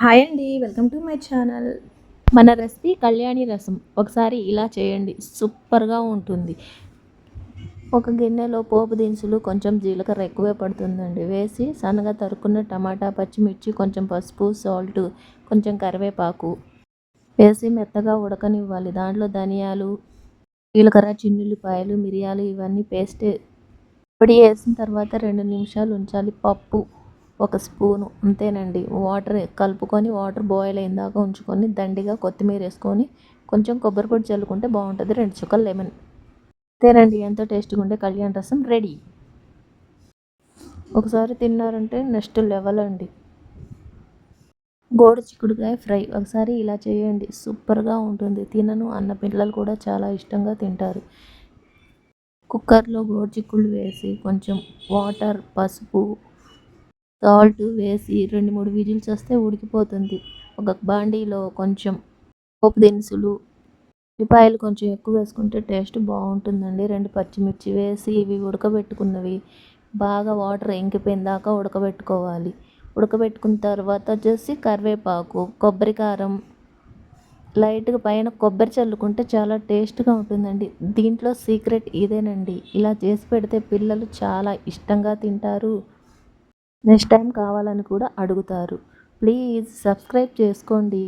Hi అండి welcome to my channel. మన recipe Kalyani rasam. ఒకసారి ఇలా చేయండి సూపర్గా ఉంటుంది. ఒక గిన్నెలో పోపు దినుసులు కొంచెం జీలకర్ర ఎక్కువే పడుతుందండి. వేసి సన్నగా తరుక్కున్న టమాటా పచ్చిమిర్చి కొంచెం పసుపు సాల్ట్ కొంచెం కరివేపాకు వేసి మెత్తగా ఉడకనివ్వాలి. దాంట్లో ధనియాలు జీలకర్ర చిన్నుల్లిపాయలు మిరియాలు ఇవన్నీ పేస్ట్. పొడి వేసిన తర్వాత రెండు నిమిషాలు ఉంచాలి పప్పు. ఒక స్పూను అంతేనండి. వాటర్ కలుపుకొని వాటర్ బాయిల్ అయిన దాకా ఉంచుకొని దండిగా కొత్తిమీర వేసుకొని కొంచెం కొబ్బరి పొడి చల్లుకుంటే బాగుంటుంది. రెండు చుక్కలు లెమన్. అంతేనండి. ఎంతో టేస్టీగా ఉండే కళ్యాణ రసం రెడీ. ఒకసారి తిన్నారంటే నెక్స్ట్ లెవెల్ అండి. గోడ చిక్కుడుకాయ ఫ్రై. ఒకసారి ఇలా చేయండి. సూపర్గా ఉంటుంది. తినను. అన్న పిల్లలు కూడా చాలా ఇష్టంగా తింటారు. కుక్కర్లో గోడు చిక్కుళ్ళు వేసి కొంచెం వాటర్ పసుపు సాల్ట్ వేసి రెండు మూడు విజిల్స్ వస్తే ఉడికిపోతుంది. ఒక బాండీలో కొంచెం పోపు దినుసులు ఉల్లిపాయలు కొంచెం ఎక్కువ వేసుకుంటే టేస్ట్ బాగుంటుందండి. రెండు పచ్చిమిర్చి వేసి ఇవి ఉడకబెట్టుకున్నవి. బాగా వాటర్ ఇంకిపోయిన దాకా ఉడకబెట్టుకోవాలి. ఉడకబెట్టుకున్న తర్వాత వచ్చేసి కరివేపాకు కొబ్బరి కారం లైట్గా పైన కొబ్బరి చల్లుకుంటే చాలా టేస్ట్గా ఉంటుందండి. దీంట్లో సీక్రెట్ ఇదేనండి. ఇలా చేసి పెడితే పిల్లలు చాలా ఇష్టంగా తింటారు. నెక్స్ట్ టైం కావాలని కూడా అడుగుతారు. ప్లీజ్ సబ్స్క్రైబ్ చేసుకోండి.